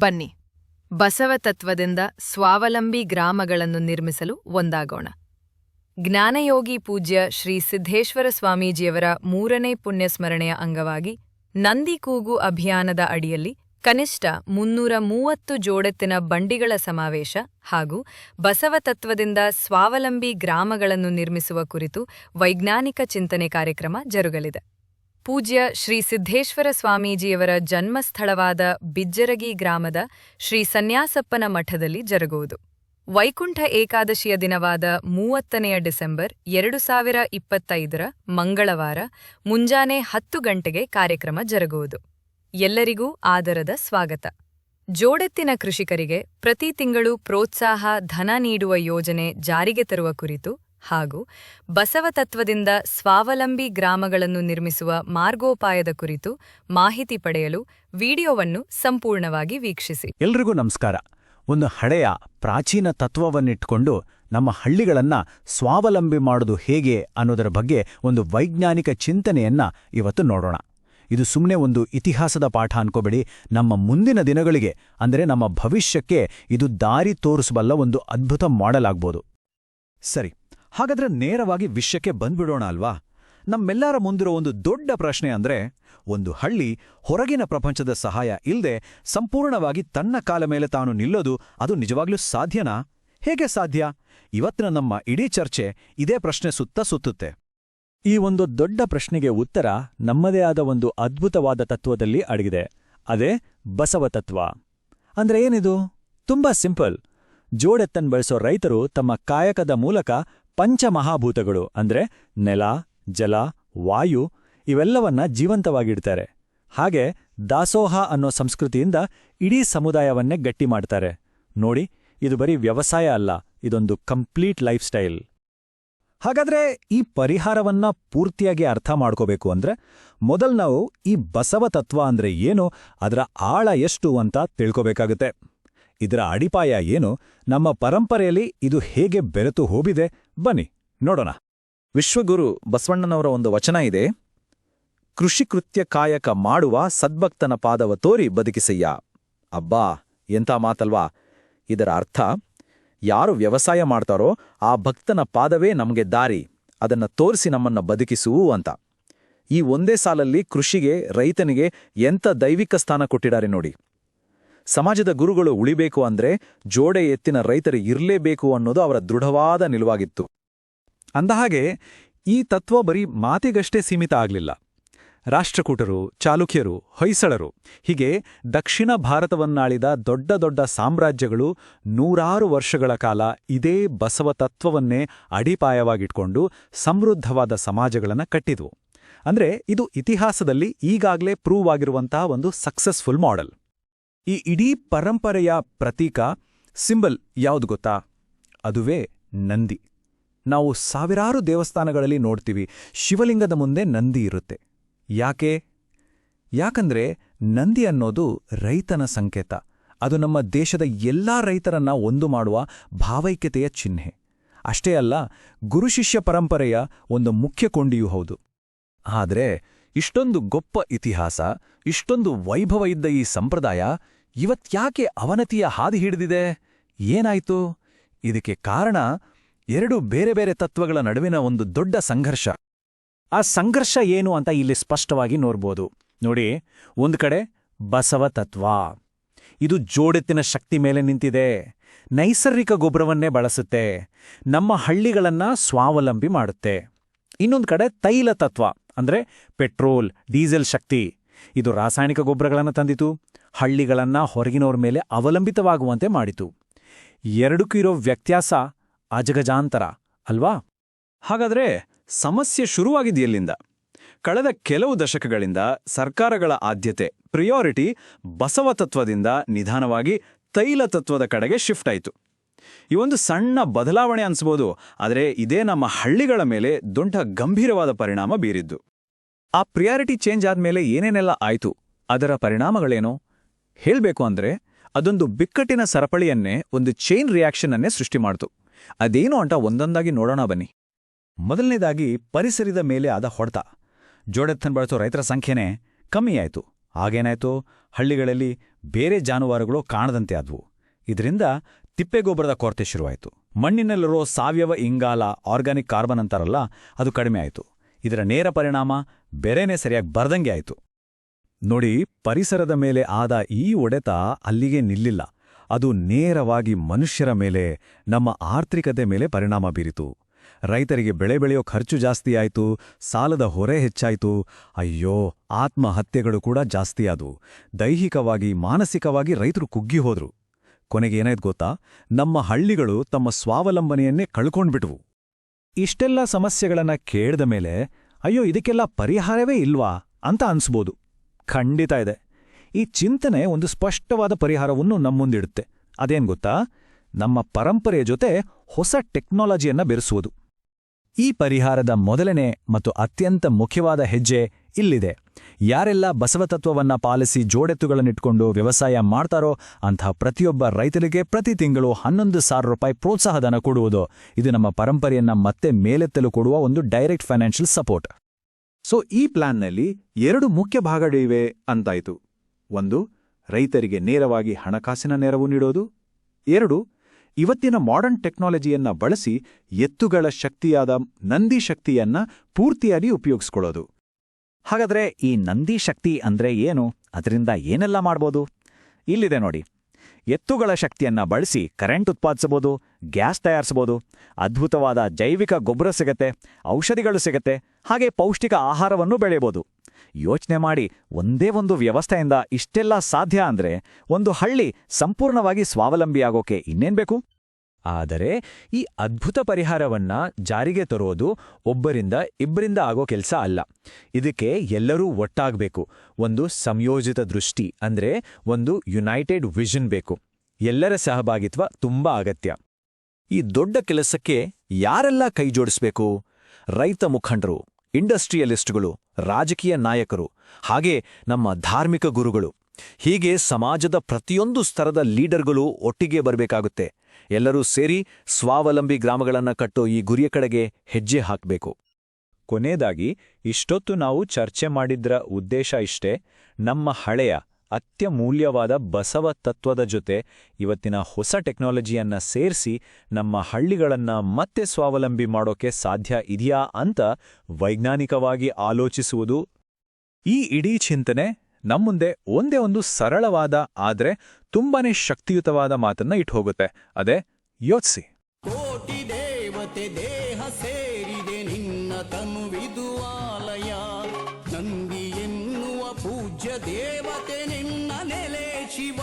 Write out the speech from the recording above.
ಬನ್ನಿ. ಬಸವ ತತ್ವದಿಂದ ಸ್ವಾವಲಂಬಿ ಗ್ರಾಮಗಳನ್ನು ನಿರ್ಮಿಸಲು ಒಂದಾಗೋಣ. ಜ್ಞಾನಯೋಗಿ ಪೂಜ್ಯ ಶ್ರೀ ಸಿದ್ದೇಶ್ವರ ಸ್ವಾಮೀಜಿಯವರ ಮೂರನೇ ಪುಣ್ಯಸ್ಮರಣೆಯ ಅಂಗವಾಗಿ ನಂದಿಕೂಗು ಅಭಿಯಾನದ ಅಡಿಯಲ್ಲಿ ಕನಿಷ್ಠ ಮುನ್ನೂರ ಮೂವತ್ತು ಜೋಡೆತ್ತಿನ ಬಂಡಿಗಳ ಸಮಾವೇಶ ಹಾಗೂ ಬಸವ ತತ್ವದಿಂದ ಸ್ವಾವಲಂಬಿ ಗ್ರಾಮಗಳನ್ನು ನಿರ್ಮಿಸುವ ಕುರಿತು ವೈಜ್ಞಾನಿಕ ಚಿಂತನೆ ಕಾರ್ಯಕ್ರಮ ಜರುಗಲಿದೆ. ಪೂಜ್ಯ ಶ್ರೀ ಸಿದ್ದೇಶ್ವರ ಸ್ವಾಮೀಜಿಯವರ ಜನ್ಮಸ್ಥಳವಾದ ಬಿಜ್ಜರಗಿ ಗ್ರಾಮದ ಶ್ರೀ ಸನ್ಯಾಸಪ್ಪನ ಮಠದಲ್ಲಿ ಜರುಗುವುದು. ವೈಕುಂಠ ಏಕಾದಶಿಯ ದಿನವಾದ ಮೂವತ್ತನೆಯ ಡಿಸೆಂಬರ್ ಎರಡು ಸಾವಿರ ಇಪ್ಪತ್ತೈದರ ಮಂಗಳವಾರ ಮುಂಜಾನೆ ಹತ್ತು ಗಂಟೆಗೆ ಕಾರ್ಯಕ್ರಮ ಜರುಗುವುದು. ಎಲ್ಲರಿಗೂ ಆದರದ ಸ್ವಾಗತ. ಜೋಡೆತ್ತಿನ ಕೃಷಿಕರಿಗೆ ಪ್ರತಿ ತಿಂಗಳು ಪ್ರೋತ್ಸಾಹ, ಧನ ನೀಡುವ ಯೋಜನೆ ಜಾರಿಗೆ ತರುವ ಕುರಿತು ಹಾಗೂ ಬಸವ ತತ್ವದಿಂದ ಸ್ವಾವಲಂಬಿ ಗ್ರಾಮಗಳನ್ನು ನಿರ್ಮಿಸುವ ಮಾರ್ಗೋಪಾಯದ ಕುರಿತು ಮಾಹಿತಿ ಪಡೆಯಲು ವಿಡಿಯೋವನ್ನು ಸಂಪೂರ್ಣವಾಗಿ ವೀಕ್ಷಿಸಿ. ಎಲ್ರಿಗೂ ನಮಸ್ಕಾರ. ಒಂದು ಹಳೆಯ ಪ್ರಾಚೀನ ತತ್ವವನ್ನಿಟ್ಕೊಂಡು ನಮ್ಮ ಹಳ್ಳಿಗಳನ್ನ ಸ್ವಾವಲಂಬಿ ಮಾಡೋದು ಹೇಗೆ ಅನ್ನೋದರ ಬಗ್ಗೆ ಒಂದು ವೈಜ್ಞಾನಿಕ ಚಿಂತನೆಯನ್ನ ಇವತ್ತು ನೋಡೋಣ. ಇದು ಸುಮ್ಮನೆ ಒಂದು ಇತಿಹಾಸದ ಪಾಠ ಅನ್ಕೋಬೇಡಿ. ನಮ್ಮ ಮುಂದಿನ ದಿನಗಳಿಗೆ, ಅಂದರೆ ನಮ್ಮ ಭವಿಷ್ಯಕ್ಕೆ ಇದು ದಾರಿ ತೋರಿಸಬಲ್ಲ ಒಂದು ಅದ್ಭುತ ಮಾಡಲಾಗ್ಬೋದು. ಸರಿ ಹಾಗಾದ್ರೆ ನೇರವಾಗಿ ವಿಷಯಕ್ಕೆ ಬಂದ್ಬಿಡೋಣ ಅಲ್ವಾ? ನಮ್ಮೆಲ್ಲರ ಮುಂದಿರೋ ಒಂದು ದೊಡ್ಡ ಪ್ರಶ್ನೆ ಅಂದ್ರೆ, ಒಂದು ಹಳ್ಳಿ ಹೊರಗಿನ ಪ್ರಪಂಚದ ಸಹಾಯ ಇಲ್ಲದೆ ಸಂಪೂರ್ಣವಾಗಿ ತನ್ನ ಕಾಲ ಮೇಲೆ ತಾನು ನಿಲ್ಲೋದು ಅದು ನಿಜವಾಗ್ಲೂ ಸಾಧ್ಯನಾ? ಹೇಗೆ ಸಾಧ್ಯ? ಇವತ್ತಿನ ನಮ್ಮ ಇಡೀ ಚರ್ಚೆ ಇದೇ ಪ್ರಶ್ನೆ ಸುತ್ತ ಸುತ್ತುತ್ತೆ. ಈ ಒಂದು ದೊಡ್ಡ ಪ್ರಶ್ನೆಗೆ ಉತ್ತರ ನಮ್ಮದೇ ಆದ ಒಂದು ಅದ್ಭುತವಾದ ತತ್ವದಲ್ಲಿ ಅಡಗಿದೆ. ಅದೇ ಬಸವ ತತ್ವ. ಅಂದ್ರೆ ಏನಿದು? ತುಂಬಾ ಸಿಂಪಲ್. ಜೋಡೆತ್ತನ್ ಬಳಸೋ ರೈತರು ತಮ್ಮ ಕಾಯಕದ ಮೂಲಕ ಪಂಚಮಹಾಭೂತಗಳು ಅಂದ್ರೆ ನೆಲ, ಜಲ, ವಾಯು ಇವೆಲ್ಲವನ್ನ ಜೀವಂತವಾಗಿಡ್ತಾರೆ. ಹಾಗೆ ದಾಸೋಹ ಅನ್ನೋ ಸಂಸ್ಕೃತಿಯಿಂದ ಇಡೀ ಸಮುದಾಯವನ್ನೇ ಗಟ್ಟಿ ಮಾಡ್ತಾರೆ. ನೋಡಿ, ಇದು ಬರೀ ವ್ಯವಸಾಯ ಅಲ್ಲ, ಇದೊಂದು ಕಂಪ್ಲೀಟ್ ಲೈಫ್ ಸ್ಟೈಲ್. ಹಾಗಾದ್ರೆ ಈ ಪರಿಹಾರವನ್ನ ಪೂರ್ತಿಯಾಗಿ ಅರ್ಥ ಮಾಡ್ಕೋಬೇಕು ಅಂದ್ರೆ ಮೊದಲು ನಾವು ಈ ಬಸವ ತತ್ವ ಅಂದ್ರೆ ಏನು, ಅದರ ಆಳ ಎಷ್ಟು ಅಂತ ತಿಳ್ಕೋಬೇಕಾಗುತ್ತೆ. ಇದರ ಅಡಿಪಾಯ ಏನು, ನಮ್ಮ ಪರಂಪರೆಯಲ್ಲಿ ಇದು ಹೇಗೆ ಬೆರೆತು ಹೋಗಿದೆ ಬನ್ನಿ, ನೋಡೋಣ. ವಿಶ್ವಗುರು ಬಸವಣ್ಣನವರ ಒಂದು ವಚನ ಇದೆ, ಕೃಷಿ ಕೃತ್ಯ ಕಾಯಕ ಮಾಡುವ ಸದ್ಭಕ್ತನ ಪಾದವ ತೋರಿ ಬದುಕಿಸಯ್ಯ. ಅಬ್ಬಾ, ಎಂಥ ಮಾತಲ್ವಾ. ಇದರ ಅರ್ಥ, ಯಾರು ವ್ಯವಸಾಯ ಮಾಡ್ತಾರೋ ಆ ಭಕ್ತನ ಪಾದವೇ ನಮಗೆ ದಾರಿ, ಅದನ್ನ ತೋರಿಸಿ ನಮ್ಮನ್ನ ಬದುಕಿಸು ಅಂತ. ಈ ಒಂದೇ ಸಾಲಲ್ಲಿ ಕೃಷಿಗೆ, ರೈತನಿಗೆ ಎಂಥ ದೈವಿಕ ಸ್ಥಾನ ಕೊಟ್ಟಿದ್ದಾರೆ ನೋಡಿ. ಸಮಾಜದ ಗುರುಗಳು ಉಳಿಬೇಕು ಅಂದ್ರೆ ಜೋಡೆ ಎತ್ತಿನ ರೈತರು ಇರಲೇಬೇಕು ಅನ್ನೋದು ಅವರ ದೃಢವಾದ ನಿಲುವಾಗಿತ್ತು. ಅಂದಹಾಗೆ, ಈ ತತ್ವ ಬರೀ ಮಾತಿಗಷ್ಟೇ ಸೀಮಿತ ಆಗಲಿಲ್ಲ. ರಾಷ್ಟ್ರಕೂಟರು, ಚಾಲುಕ್ಯರು, ಹೊಯ್ಸಳರು, ಹೀಗೆ ದಕ್ಷಿಣ ಭಾರತವನ್ನಾಳಿದ ದೊಡ್ಡ ದೊಡ್ಡ ಸಾಮ್ರಾಜ್ಯಗಳು ನೂರಾರು ವರ್ಷಗಳ ಕಾಲ ಇದೇ ಬಸವ ತತ್ವವನ್ನೇ ಅಡಿಪಾಯವಾಗಿಟ್ಕೊಂಡು ಸಮೃದ್ಧವಾದ ಸಮಾಜಗಳನ್ನು ಕಟ್ಟಿದವು. ಅಂದ್ರೆ ಇದು ಇತಿಹಾಸದಲ್ಲಿ ಈಗಾಗಲೇ ಪ್ರೂವ್ ಆಗಿರುವಂತಹ ಒಂದು ಸಕ್ಸಸ್ಫುಲ್ ಮಾಡೆಲ್ ಈ ಇಡೀ ಪರಂಪರೆಯ ಪ್ರತೀಕ, ಸಿಂಬಲ್ ಯಾವುದು ಗೊತ್ತಾ? ಅದುವೇ ನಂದಿ. ನಾವು ಸಾವಿರಾರು ದೇವಸ್ಥಾನಗಳಲ್ಲಿ ನೋಡ್ತೀವಿ, ಶಿವಲಿಂಗದ ಮುಂದೆ ನಂದಿ ಇರುತ್ತೆ. ಯಾಕೆ? ಯಾಕಂದ್ರೆ ನಂದಿ ಅನ್ನೋದು ರೈತನ ಸಂಕೇತ. ಅದು ನಮ್ಮ ದೇಶದ ಎಲ್ಲಾ ರೈತರನ್ನ ಒಂದು ಮಾಡುವ ಭಾವೈಕ್ಯತೆಯ ಚಿಹ್ನೆ. ಅಷ್ಟೇ ಅಲ್ಲ ಗುರುಶಿಷ್ಯ ಪರಂಪರೆಯ ಒಂದು ಮುಖ್ಯ ಕೊಂಡಿಯೂ ಹೌದು. ಆದರೆ ಇಷ್ಟೊಂದು ಗೊಪ್ಪ ಇತಿಹಾಸ, ಇಷ್ಟೊಂದು ವೈಭವ ಇದ್ದ ಈ ಸಂಪ್ರದಾಯ ಇವತ್ಯಾಕೆ ಅವನತಿಯ ಹಾದಿ ಹಿಡಿದಿದೆ? ಏನಾಯ್ತು? ಇದಕ್ಕೆ ಕಾರಣ ಎರಡು ಬೇರೆ ಬೇರೆ ತತ್ವಗಳ ನಡುವಿನ ಒಂದು ದೊಡ್ಡ ಸಂಘರ್ಷ. ಆ ಸಂಘರ್ಷ ಏನು ಅಂತ ಇಲ್ಲಿ ಸ್ಪಷ್ಟವಾಗಿ ನೋಡ್ಬೋದು. ನೋಡಿ, ಒಂದು ಕಡೆ ಬಸವ ತತ್ವ. ಇದು ಜೋಡೆತ್ತಿನ ಶಕ್ತಿ ಮೇಲೆ ನಿಂತಿದೆ. ನೈಸರ್ಗಿಕ ಗೊಬ್ಬರವನ್ನೇ ಬಳಸುತ್ತೆ. ನಮ್ಮ ಹಳ್ಳಿಗಳನ್ನ ಸ್ವಾವಲಂಬಿ ಮಾಡುತ್ತೆ. ಇನ್ನೊಂದು ಕಡೆ ತೈಲ ತತ್ವ, ಅಂದ್ರೆ ಪೆಟ್ರೋಲ್, ಡೀಸೆಲ್ ಶಕ್ತಿ. ಇದು ರಾಸಾಯನಿಕ ಗೊಬ್ಬರಗಳನ್ನು ತಂದಿತು, ಹಳ್ಳಿಗಳನ್ನ ಹೊರಗಿನವ್ರ ಮೇಲೆ ಅವಲಂಬಿತವಾಗುವಂತೆ ಮಾಡಿತು. ಎರಡಕ್ಕೂ ಇರೋ ವ್ಯತ್ಯಾಸ ಅಜಗಜಾಂತರ, ಅಲ್ವಾ? ಹಾಗಾದ್ರೆ ಸಮಸ್ಯೆ ಶುರುವಾಗಿದೆಯಲ್ಲಿಂದ? ಕಳೆದ ಕೆಲವು ದಶಕಗಳಿಂದ ಸರ್ಕಾರಗಳ ಆದ್ಯತೆ ಪ್ರಿಯಾರಿಟಿ ಬಸವ ತತ್ವದಿಂದ ನಿಧಾನವಾಗಿ ತೈಲ ತತ್ವದ ಕಡೆಗೆ ಶಿಫ್ಟ್ ಆಯಿತು. ಈ ಒಂದು ಸಣ್ಣ ಬದಲಾವಣೆ ಅನ್ಸ್ಬೋದು, ಆದರೆ ಇದೇ ನಮ್ಮ ಹಳ್ಳಿಗಳ ಮೇಲೆ ದೊಡ್ಡ ಗಂಭೀರವಾದ ಪರಿಣಾಮ ಬೀರಿದ್ದು. ಆ ಪ್ರಿಯಾರಿಟಿ ಚೇಂಜ್ ಆದ್ಮೇಲೆ ಏನೇನೆಲ್ಲ ಆಯ್ತು, ಅದರ ಪರಿಣಾಮಗಳೇನು? ಹೇಳಬೇಕು ಅಂದ್ರೆ, ಅದೊಂದು ಬಿಕ್ಕಟ್ಟಿನ ಸರಪಳಿಯನ್ನೇ, ಒಂದು ಚೈನ್ ರಿಯಾಕ್ಷನ್ ಅನ್ನೇ ಸೃಷ್ಟಿ ಮಾಡ್ತು. ಅದೇನು ಅಂತ ಒಂದೊಂದಾಗಿ ನೋಡೋಣ ಬನ್ನಿ. ಮೊದಲನೇದಾಗಿ ಪರಿಸರದ ಮೇಲೆ ಆದ ಹೊಡೆತ. ಜೋಡೆತ್ತನ್ ಬಳಸೋ ರೈತರ ಸಂಖ್ಯೆನೇ ಕಮ್ಮಿಯಾಯಿತು ಆಗೇನಾಯ್ತು ಹಳ್ಳಿಗಳಲ್ಲಿ ಬೇರೆ ಜಾನುವಾರುಗಳು ಕಾಣದಂತೆ ಆದ್ವು. ಇದರಿಂದ ತಿಪ್ಪೆಗೊಬ್ಬರದ ಕೊರತೆ ಶುರುವಾಯಿತು. ಮಣ್ಣಿನಲ್ಲಿರೋ ಸಾವಯವ ಇಂಗಾಲ ಆರ್ಗಾನಿಕ್ ಕಾರ್ಬನ್ ಅಂತಾರಲ್ಲ, ಅದು ಕಡಿಮೆ ಆಯಿತು. ಇದರ ನೇರ ಪರಿಣಾಮ ಬೆರೆನೇ ಸರಿಯಾಗಿ ಬರ್ದಂಗೆ ಆಯಿತು. ನೋಡಿ, ಪರಿಸರದ ಮೇಲೆ ಆದ ಈ ಒಡೆತ ಅಲ್ಲಿಗೆ ನಿಲ್ಲಿಲ್ಲ. ಅದು ನೇರವಾಗಿ ಮನುಷ್ಯರ ಮೇಲೆ, ನಮ್ಮ ಆರ್ಥಿಕತೆ ಮೇಲೆ ಪರಿಣಾಮ ಬೀರಿತು. ರೈತರಿಗೆ ಬೆಳೆ ಬೆಳೆಯೋ ಖರ್ಚು ಜಾಸ್ತಿ ಆಯಿತು, ಸಾಲದ ಹೊರೆ ಹೆಚ್ಚಾಯಿತು. ಅಯ್ಯೋ, ಆತ್ಮಹತ್ಯೆಗಳು ಕೂಡ ಜಾಸ್ತಿಯಾದವು ದೈಹಿಕವಾಗಿ, ಮಾನಸಿಕವಾಗಿ ರೈತರು ಕುಗ್ಗಿ ಹೋದ್ರು. ಕೊನೆಗೆ ಏನಾಯ್ತು ಗೊತ್ತಾ? ನಮ್ಮ ಹಳ್ಳಿಗಳು ತಮ್ಮ ಸ್ವಾವಲಂಬನೆಯನ್ನೇ ಕಳ್ಕೊಂಡ್ಬಿಟ್ವು. ಇಷ್ಟೆಲ್ಲ ಸಮಸ್ಯೆಗಳನ್ನ ಕೇಳ್ದ ಮೇಲೆ, ಅಯ್ಯೋ, ಇದಕ್ಕೆಲ್ಲ ಪರಿಹಾರವೇ ಇಲ್ವಾ? ಅಂತ ಅನ್ಸ್ಬೋದು. ಖಂಡಿತ ಇದೆ. ಈ ಚಿಂತನೆ ಒಂದು ಸ್ಪಷ್ಟವಾದ ಪರಿಹಾರವನ್ನು ನಮ್ಮುಂದಿಡುತ್ತೆ ಅದೇನ್ ಗೊತ್ತಾ? ನಮ್ಮ ಪರಂಪರೆಯ ಜೊತೆ ಹೊಸ ಟೆಕ್ನಾಲಜಿಯನ್ನ ಬೆರೆಸುವುದು. ಈ ಪರಿಹಾರದ ಮೊದಲನೇ ಮತ್ತು ಅತ್ಯಂತ ಮುಖ್ಯವಾದ ಹೆಜ್ಜೆ ಇಲ್ಲಿದೆ. ಯಾರೆಲ್ಲ ಬಸವತತ್ವವನ್ನ ಪಾಲಿಸಿ ಜೋಡೆತ್ತುಗಳನ್ನಿಟ್ಕೊಂಡು ವ್ಯವಸಾಯ ಮಾಡ್ತಾರೋ ಅಂಥ ಪ್ರತಿಯೊಬ್ಬ ರೈತರಿಗೆ ಪ್ರತಿ ತಿಂಗಳು ಹನ್ನೊಂದು ಸಾವಿರ ರೂಪಾಯಿ ಪ್ರೋತ್ಸಾಹಧನ ಕೊಡುವುದು. ಇದು ನಮ್ಮ ಪರಂಪರೆಯನ್ನ ಮತ್ತೆ ಮೇಲೆತ್ತಲು ಕೊಡುವ ಒಂದು ಡೈರೆಕ್ಟ್ ಫೈನಾನ್ಷಿಯಲ್ ಸಪೋರ್ಟ್. ಸೊ, ಈ ಪ್ಲಾನ್ನಲ್ಲಿ ಎರಡು ಮುಖ್ಯ ಭಾಗಗಳಿವೆ ಅಂತಾಯ್ತು. ಒಂದು, ರೈತರಿಗೆ ನೇರವಾಗಿ ಹಣಕಾಸಿನ ನೆರವು ನೀಡೋದು. ಎರಡು, ಇವತ್ತಿನ ಮಾಡರ್ನ್ ಟೆಕ್ನಾಲಜಿಯನ್ನ ಬಳಸಿ ಎತ್ತುಗಳ ಶಕ್ತಿಯಾದ ನಂದಿ ಶಕ್ತಿಯನ್ನ ಪೂರ್ತಿಯಾಗಿ ಉಪಯೋಗಿಸ್ಕೊಳ್ಳೋದು. ಹಾಗಾದ್ರೆ ಈ ನಂದಿ ಶಕ್ತಿ ಅಂದ್ರೆ ಏನು? ಅದರಿಂದ ಏನೆಲ್ಲ ಮಾಡ್ಬೋದು? ಇಲ್ಲಿದೆ ನೋಡಿ. ಎತ್ತುಗಳ ಶಕ್ತಿಯನ್ನ ಬಳಸಿ ಕರೆಂಟ್ ಉತ್ಪಾದಿಸಬಹುದು, ಗ್ಯಾಸ್ ತಯಾರಿಸಬಹುದು. ಅದ್ಭುತವಾದ ಜೈವಿಕ ಗೊಬ್ಬರ ಸಿಗತ್ತೆ, ಔಷಧಿಗಳು ಸಿಗತ್ತೆ, ಹಾಗೆ ಪೌಷ್ಟಿಕ ಆಹಾರವನ್ನು ಬೆಳೆಯಬಹುದು. ಯೋಚನೆ ಮಾಡಿ ಒಂದೇ ಒಂದು ವ್ಯವಸ್ಥೆಯಿಂದ ಇಷ್ಟೆಲ್ಲ ಸಾಧ್ಯ ಅಂದ್ರೆ ಒಂದು ಹಳ್ಳಿ ಸಂಪೂರ್ಣವಾಗಿ ಸ್ವಾವಲಂಬಿಯಾಗೋಕೆ ಇನ್ನೇನ್ ಬೇಕು? ಆದರೆ ಈ ಅದ್ಭುತ ಪರಿಹಾರವನ್ನ ಜಾರಿಗೆ ತರೋದು ಒಬ್ಬರಿಂದ ಇಬ್ಬರಿಂದ ಆಗೋ ಕೆಲಸ ಅಲ್ಲ. ಇದಕ್ಕೆ ಎಲ್ಲರೂ ಒಟ್ಟಾಗಬೇಕು. ಒಂದು ಸಂಯೋಜಿತ ದೃಷ್ಟಿ ಅಂದ್ರೆ ಒಂದು ಯುನೈಟೆಡ್ ವಿಷನ್ ಬೇಕು. ಎಲ್ಲರ ಸಹಭಾಗಿತ್ವ ತುಂಬಾ ಅಗತ್ಯ. ಈ ದೊಡ್ಡ ಕೆಲಸಕ್ಕೆ ಯಾರೆಲ್ಲ ಕೈ ಜೋಡಿಸ್ಬೇಕು? ರೈತ ಮುಖಂಡರು, ಇಂಡಸ್ಟ್ರಿಯಲಿಸ್ಟ್ಗಳು, ರಾಜಕೀಯ ನಾಯಕರು, ಹಾಗೆ ನಮ್ಮ ಧಾರ್ಮಿಕ ಗುರುಗಳು. ಹೀಗೆ ಸಮಾಜದ ಪ್ರತಿಯೊಂದು ಸ್ತರದ ಲೀಡರ್ಗಳು ಒಟ್ಟಿಗೆ ಬರಬೇಕಾಗುತ್ತೆ. ಎಲ್ಲರೂ ಸೇರಿ ಸ್ವಾವಲಂಬಿ ಗ್ರಾಮಗಳನ್ನು ಕಟ್ಟೋ ಈ ಗುರಿಯ ಕಡೆಗೆ ಹೆಜ್ಜೆ ಹಾಕಬೇಕು. ಕೊನೆಯದಾಗಿ, ಇಷ್ಟೊತ್ತು ನಾವು ಚರ್ಚೆ ಮಾಡಿದ್ರ ಉದ್ದೇಶ ಇಷ್ಟೇ, ನಮ್ಮ ಹಳೆಯ, ಅತ್ಯಮೂಲ್ಯವಾದ ಬಸವ ತತ್ವದ ಜೊತೆ ಇವತ್ತಿನ ಹೊಸ ಟೆಕ್ನಾಲಜಿಯನ್ನ ಸೇರಿಸಿ ನಮ್ಮ ಹಳ್ಳಿಗಳನ್ನು ಮತ್ತೆ ಸ್ವಾವಲಂಬಿ ಮಾಡೋಕೆ ಸಾಧ್ಯ ಇದೆಯಾ ಅಂತ ವೈಜ್ಞಾನಿಕವಾಗಿ ಆಲೋಚಿಸುವುದು ಈ ಇಡೀ ಚಿಂತನೆ ನಮ್ಮುಂದೆ ಒಂದೇ ಒಂದು ಸರಳವಾದ, ಆದರೆ ತುಂಬಾನೇ ಶಕ್ತಿಯುತವಾದ ಮಾತನ್ನ ಇಟ್ಟು ಹೋಗುತ್ತೆ ಅದೇ ಯೋಚಿಸಿ. ಕೋಟಿ ದೇವತೆ, ದೇಹ ಸೇರಿದೆ ನಿನ್ನ ತನುವಿದು ಆಲಯ. ನಂದಿ ಎನ್ನುವ ಪೂಜ್ಯ ದೇವತೆ ನಿನ್ನ ನೆಲೆ ಶಿವ.